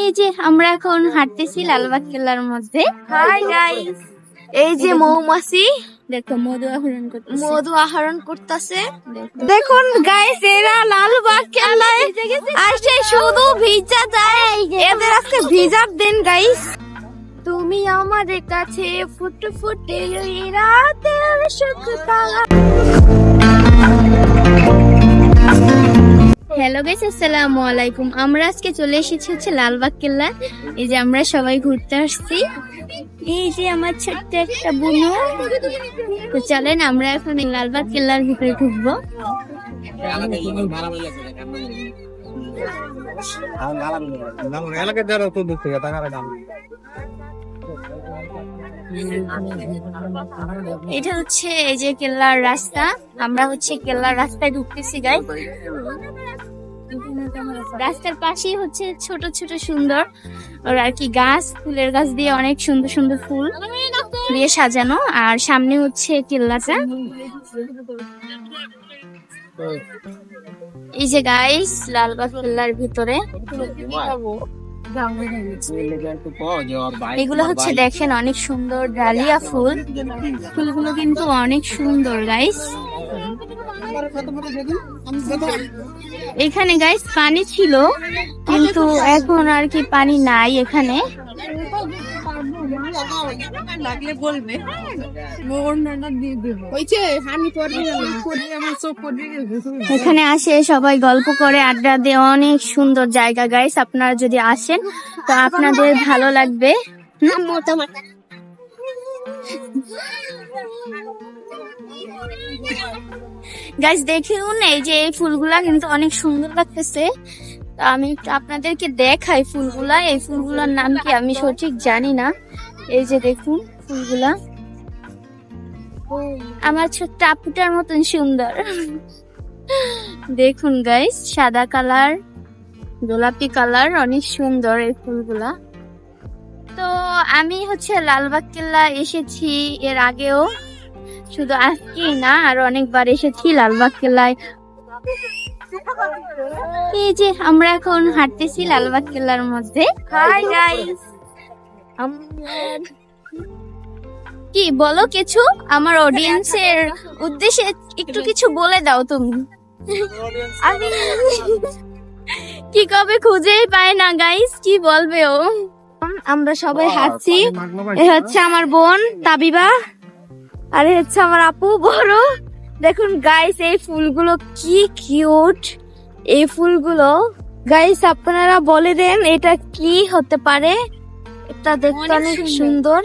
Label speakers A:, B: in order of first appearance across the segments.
A: এই যে আমরা এখন হাঁটতেছি লালবাগ কেল্লার মধ্যে।
B: হাই গাইস এই যে মৌমাছি।
A: দেখো মধু আহরণ করতেছে।
B: মধু আহরণ করতেছে। দেখুন গাইস এরা লালবাগ কেল্লায় আসে শুধু ভিজা যায়। এদের আজকে ভিজার দিন গাইস তুমি আমাদের কাছে ফুটে ফুটে রাতের সুখ তারা
A: হ্যালো গাইস আসসালামু আলাইকুম। আমরা আজকে চলে এসেছি হচ্ছে লালবাগ কেল্লা এই যে আমরা সবাই ঘুরতে আসছি। এই যে আমার ছোট্ট একটা বুনো তো চলেন, আমরা এখন লালবাগ কেল্লার ভিতরে
C: দাম
A: এটা হচ্ছে এই যে কেল্লার রাস্তা। আমরা হচ্ছে কেল্লার রাস্তায় ঢুকতেছি গাই রাস্তার পাশেই হচ্ছে ছোট ছোট, সুন্দর ওর আর কি গাছ, ফুলের গাছ দিয়ে অনেক সুন্দর সুন্দর ফুল দিয়ে সাজানো। আর সামনে হচ্ছে কেল্লাটা। এই যে গাইস লালবাগ কেল্লার ভিতরে। এগুলো হচ্ছে দেখেন অনেক সুন্দর ডালিয়া ফুল। ফুলগুলো কিন্তু অনেক সুন্দর গাইস এখানে গাইস পানি ছিল, কিন্তু এখন আর কি পানি নাই এখানে।
D: লাগলে বলবে। গেছে
A: এখানে আসে সবাই গল্প করে আড্ডা দিয়ে অনেক সুন্দর জায়গা গাইস আপনারা যদি আসেন তো আপনাদের ভালো লাগবে। গাইস দেখুন এই যে এই ফুলগুলা কিন্তু অনেক সুন্দর লাগতেছে। তো আমি আপনাদেরকে দেখাই ফুলগুলা। এই ফুলগুলার নাম কি আমি সঠিক জানি না। এই যে দেখুন ফুলগুলা। আমার ছোট্ট আপুটার মতন সুন্দর। দেখুন গাইস সাদা কালার, গোলাপি কালার, অনেক সুন্দর এই ফুলগুলা। তো আমি হচ্ছে লালবাগ কেল্লা এসেছি এর আগেও। শুধু আজকেই না, আর অনেকবার এসেছি লালবাগ কেল্লায় এই যে আমরা এখন হাঁটতেছি লালবাগ কেল্লার মধ্যে।
B: হাই গাইস
A: কি বলো কিছু? আমার অডিয়েন্সের উদ্দেশ্যে একটু কিছু বলে দাও তুমি।
B: আমি
A: কি কবে খুঁজেই পায় না গাইস কি বলবে ও?
B: আমরা সবাই হাঁটছি। এ হচ্ছে আমার বোন তাবিবা। আর হচ্ছে আমার আপু বড়। দেখুন গাইস এই ফুলগুলো কি কিউট এই ফুলগুলো গাইস আপনারা বলে দেন এটা কি হতে পারে। এটা দেখতে
A: অনেক সুন্দর।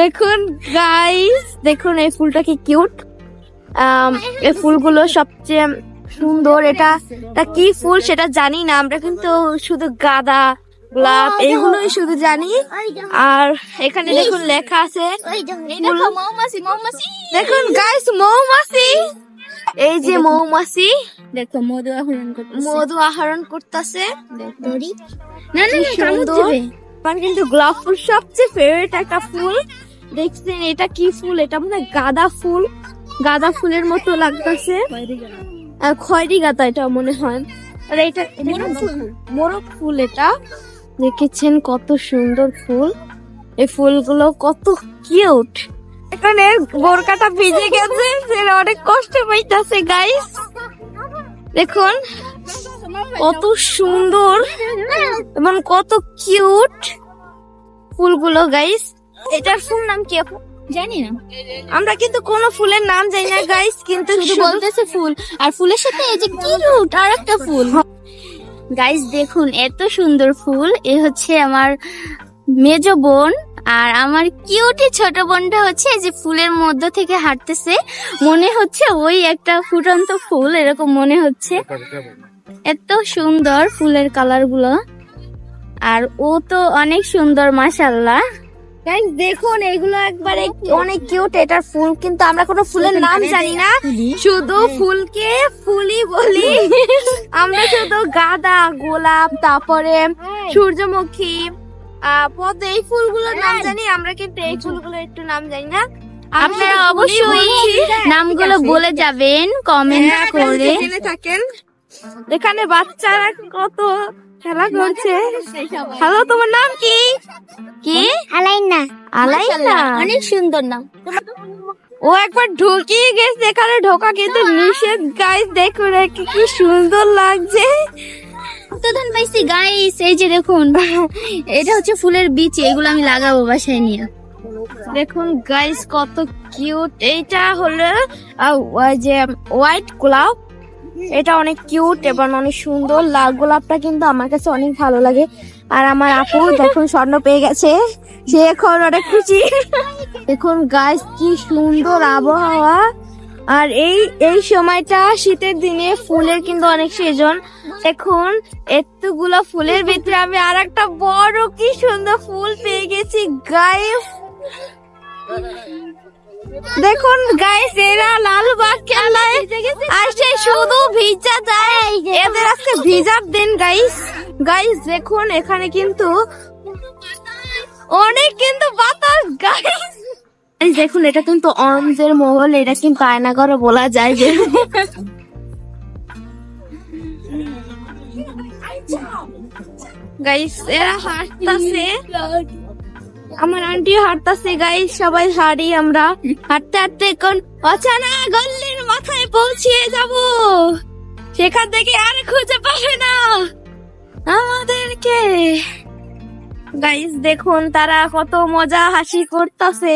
B: দেখুন গাইস দেখুন এই ফুলটা কি কিউট এই ফুলগুলো সবচেয়ে সুন্দর। এটা কি ফুল সেটা জানি না। আমরা কিন্তু শুধু গাঁদা গোলাপ এগুলোই শুধু জানি। আর এখানে দেখুন লেখা আছে দেখুন গাইস মৌমাছি। এই যে মৌমাছি।
A: দেখো মধু আহরণ
B: মধু আহরণ করতেছে।
A: না না
B: সুন্দর। কিন্তু গোলাপ ফুল সবচেয়ে ফেভারিট একটা ফুল। দেখছেন এটা কি ফুল? এটা মনে হয় গাঁদা ফুল। গাঁদা ফুলের মতো লাগতেছে। খয়েরি গাঁদা এটা মনে হয়। আর এটা মোরগ ফুল এটা। দেখেছেন কত সুন্দর ফুল? এই ফুলগুলো কত কিউট এখানে বোরকাটা ভিজে গেছে সেটা অনেক কষ্ট পাইতাছে গাইস দেখুন কত সুন্দর এবং কত কিউট ফুলগুলো গাইস এটার ফুল নাম কি আপু?
A: জানি না।
B: আমরা কিন্তু কোনো ফুলের নাম জানি না গাইস কিন্তু
A: শুধু বলতেছে ফুল। আর ফুলের সাথে এই যে কিউট আর একটা ফুল। গাইস দেখুন, এত সুন্দর ফুল। এ হচ্ছে আমার মেজ বোন, আর আমার কিউটি ছোট বোনটা হচ্ছে যে ফুলের মধ্যে থেকে হাঁটতেছে। মনে হচ্ছে ওই একটা ফুটন্ত ফুল, এরকম মনে হচ্ছে। এত সুন্দর ফুলের কালারগুলো। আর ও তো অনেক সুন্দর মাসাল্লাহ
B: গাইস দেখুন এগুলো একবারে অনেক কিউট এটার ফুল কিন্তু আমরা কোনো ফুলের নাম জানি না। শুধু ফুলকে ফুলই বলি। আমরা শুধু গাঁদা গোলাপ তারপরে সূর্যমুখী আহ, পদ্ম এই ফুলগুলোর নাম জানি আমরা কিন্তু এই ফুলগুলো একটু নাম জানি না।
A: আপনারা অবশ্যই নামগুলো বলে যাবেন কমেন্ট
B: হ্যাঁ,
A: করে।
B: থাকেন। এখানে বাচ্চারা কত খেলা করছে। হ্যালো তোমার নাম কি?
A: কি?
B: আলাইনা। আলাইনা।
A: অনেক সুন্দর নাম।
B: ও একবার ঢুকিয়ে গেছে এখানে ঢোকা কিন্তু নিষেধ। গাইস দেখুন একে কি সুন্দর লাগছে।
A: প্রধান পাইছি গাইস এই যে দেখুন এটা হচ্ছে ফুলের বীজ এগুলো আমি লাগাবো বাসায় নিয়ে।
B: দেখুন গাইস কত কিউট এইটা হলো যে হোয়াইট গোলাপ এটা অনেক কিউট এবং অনেক সুন্দর। লাল গোলাপটা কিন্তু আমার কাছে অনেক ভালো লাগে। আর আমার আপু দেখুন স্বর্ণ পেয়ে গেছে, সে এখন অনেক খুশি। এখন গাইস কি সুন্দর আবহাওয়া। আর এই এই সময়টা শীতের দিনে ফুলের কিন্তু অনেক সিজন এখন এতগুলো ফুলের ভিতরে আমি আর একটা বড় কি সুন্দর ফুল পেয়ে গেছি গাইস দেখুন গাইস এরা লালবাগ খেলায় আসে শুধু ভিজা যায়। এদের আজকে ভিজার দিন গাইস গাইস দেখুন, এখানে কিন্তু অনেক কিন্তু বাতাস গাইস দেখুন, এটা কিন্তু অরঞ্জের মহল, এটা কিন্তু আয়না করে বলা যায় যে। গাইস এরা হাঁটতাছে। আমার আন্টিও হাঁটতাছে গাইস সবাই হাঁড়ি আমরা। হাঁটতে হাঁটতে এখন অচানা গল্লির মাথায় পৌঁছিয়ে যাব। সেখান থেকে আর খুঁজে পাবে না আমাদেরকে। গাইস দেখুন, তারা কত মজা হাসি করতেছে।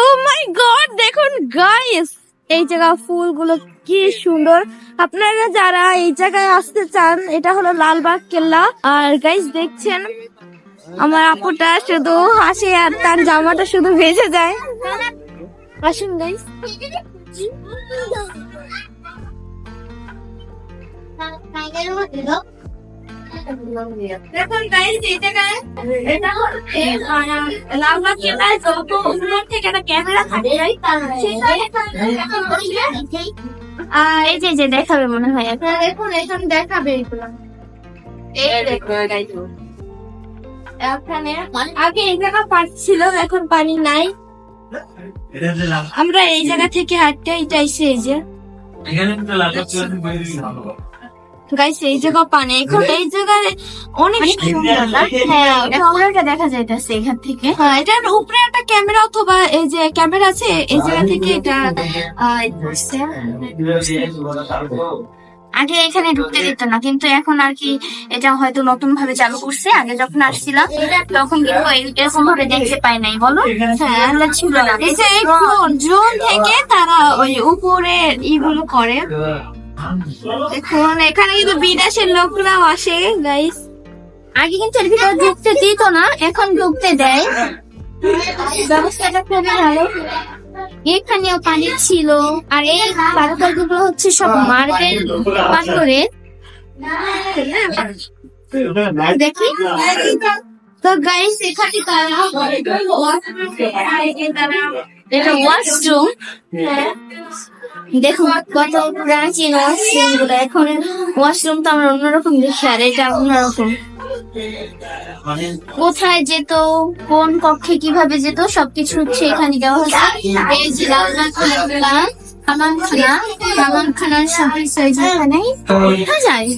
B: ও মাই গড দেখুন গাইস এই জায়গা ফুলগুলো কি সুন্দর। আপনারা যারা এই জায়গায় আসতে চান, এটা হলো লালবাগ কেল্লা। আর গাইস দেখছেন আমার আপুটা শুধু হাসে আর তার জামাটা শুধু ভেজে যায়। আসুন গাইস দেখুন গাইস এই এটা হলো লালবাগ কেল্লায় যত উপর থেকে একটা ক্যামেরা থাকে আর
A: এই যে যে দেখাবে মনে হয় এখন।
B: দেখুন এখানে দেখাবে এই গাইস এখানে আগে এই জায়গা পানি ছিল এখন পানি নাই। আমরা এই জায়গা থেকে হাঁটতে আইসি এই যে। গাইস এই জায়গা পানি। এখন এই জায়গায় অনেক সুন্দর
A: হ্যাঁ এটা পুরোটা দেখা যাইতেছে এখান থেকে।
B: হ্যাঁ এটার উপরে একটা ক্যামেরা অথবা এই যে ক্যামেরা আছে এই জায়গা থেকে এটা।
A: আগে এখানে ঢুকতে দিত না কিন্তু এখন আর কি এটা হয়তো নতুন ভাবে চালু করছে। আগে যখন আসছিলাম তখন কিন্তু এরকম ভাবে দেখতে পাই নাই বলো? হ্যাঁ ছিল না।
B: এই যে এই থেকে তারা ওই উপরে ইগুলো করে। এখন এখানে কিন্তু বিদেশের লোকরাও আসে গাইস
A: আগে কিন্তু এর ভিতরে ঢুকতে দিত না এখন ঢুকতে দেয়। ব্যবস্থাটা খুবই ভালো। এখানেও পানি ছিল। আর এই পাথরগুলো হচ্ছে সব মার্বেল পাথরের দেখি। তো গাইস এখানে এটা ওয়াশরুম দেখুন কত প্রাচীন ওয়াশরুম এখন ওয়াশরুম তো আমরা অন্যরকম দেখি, আর এটা অন্যরকম। কোথায় যেত, কোন কক্ষে কীভাবে যেত সবকিছু হচ্ছে এখানে দেওয়া হচ্ছে এই যে রান্নাখানা কামানখানা কামানখানার সাথে সাইজ এখানে। দেখা যায়?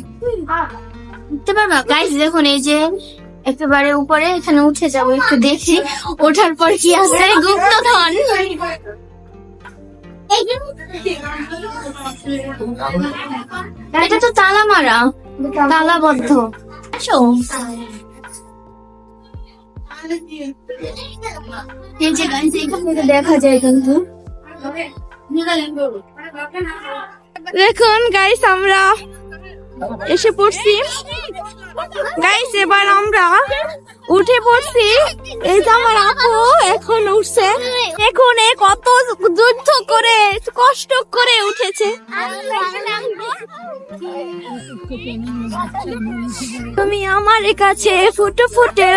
A: দেখতে পারবা? গাইস দেখুন, এই যে একেবারে উপরে, এখানে উঠে যাব, একটু দেখি। ওঠার পর কি আছে? গুপ্তধন। এটা তো তালা মারা তালাবদ্ধ। দেখা যায় কিন্তু
B: দেখুন গাইস আমরা এসে পড়ছি। গাইস এবার আমরা উঠে পড়ছি। এই যে আমার আপু এখন উঠছে। এখন এ কত যুদ্ধ করে, কষ্ট করে উঠেছে। তুমি আমার কাছে ফুটে ফুটে,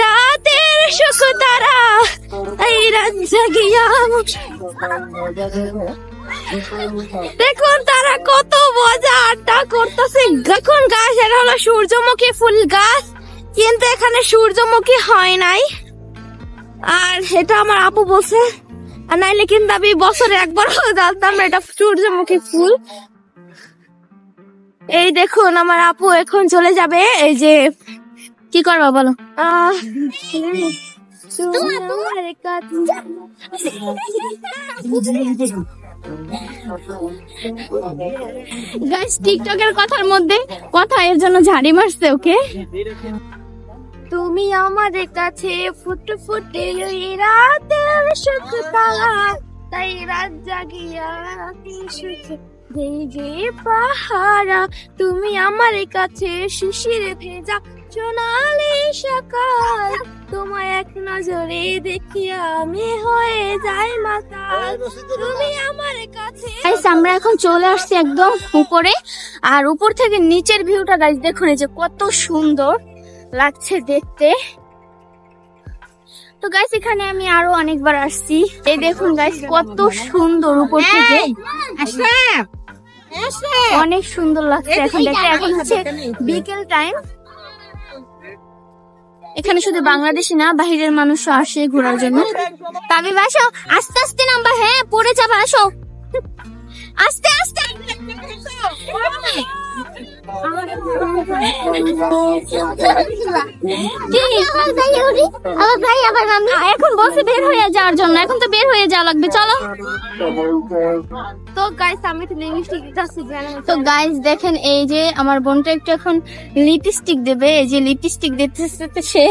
B: রাতের সুখ তারা, এই রাত জাগিয়া দেখুন তারা কত মজা আড্ডা করতেছে। দেখুন গাছ এটা হলো সূর্যমুখী ফুল গাছ। কিন্তু এখানে সূর্যমুখী হয় নাই। আর এটা আমার আপু বলছে আর নাইলে কিন্তু আমি বছরে একবার জানতাম এটা সূর্যমুখী ফুল। এই দেখুন আমার আপু এখন চলে যাবে। এই যে
A: কি করবা বলো?
B: আহ,
A: গাইস টিকটকের কথার মধ্যে কথা এর জন্য ঝাড়ি মারছে ওকে
B: তুমি আমাদের কাছে ফুটে ফুটে ওই রাতের সুখ তারা তাই রাত জাগিয়া সুখ দেগে পাহারা। তুমি আমার কাছে শিশির ভেজা সোনালি সকাল তোমায় এক নজরে দেখিয়া আমি হয়ে যাই মাতাল তুমি আমার কাছে
A: গাইস আমরা এখন চলে আসছি একদম উপরে। আর উপর থেকে নিচের ভিউটা গাইস দেখুন এই যে কত সুন্দর লাগছে দেখতে। তো গাইস এখানে আমি আরও অনেকবার আসছি। এই দেখুন গাইস কত সুন্দর উপর থেকে অনেক সুন্দর লাগছে এখন দেখতে। এখন হচ্ছে বিকেল টাইম এখানে শুধু বাংলাদেশি না, বাহিরের মানুষও আসে ঘোরার জন্য তবে আসো আস্তে আস্তে নাম্বার হ্যাঁ পড়ে যাবে, আসো আস্তে আস্তে? এখন বসে বের হয়ে যাওয়ার জন্য এখন তো বের হয়ে যাওয়া লাগবে চলো।
B: তো গাইস আমি তো লিপস্টিক দিতেছি
A: তো গাইস দেখেন এই যে আমার বোনটা একটু এখন লিপস্টিক দেবে এই যে লিপস্টিক দিতেছে সে।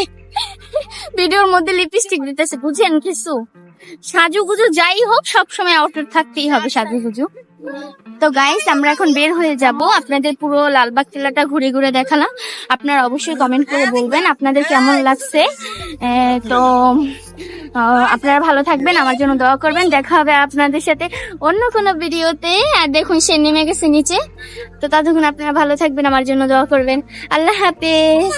A: ভিডিওর মধ্যে লিপস্টিক দিতেছে বুঝেন কিছু? সাজুগুজু যাই হোক সবসময় আউটফিট থাকতেই হবে সাজুগুজু। তো গাইস আমরা এখন বের হয়ে যাব। আপনাদের পুরো লালবাগ টিলাটা ঘুরে ঘুরে দেখালাম। আপনারা অবশ্যই কমেন্ট করে বলবেন আপনাদের কেমন লাগছে। তো আপনারা ভালো থাকবেন, আমার জন্য দোয়া করবেন। দেখা হবে আপনাদের সাথে অন্য কোনো ভিডিওতে। আর দেখুন, সে নেমে গেছে নিচে। তো ততক্ষণ আপনারা ভালো থাকবেন, আমার জন্য দোয়া করবেন। আল্লাহ হাফেজ।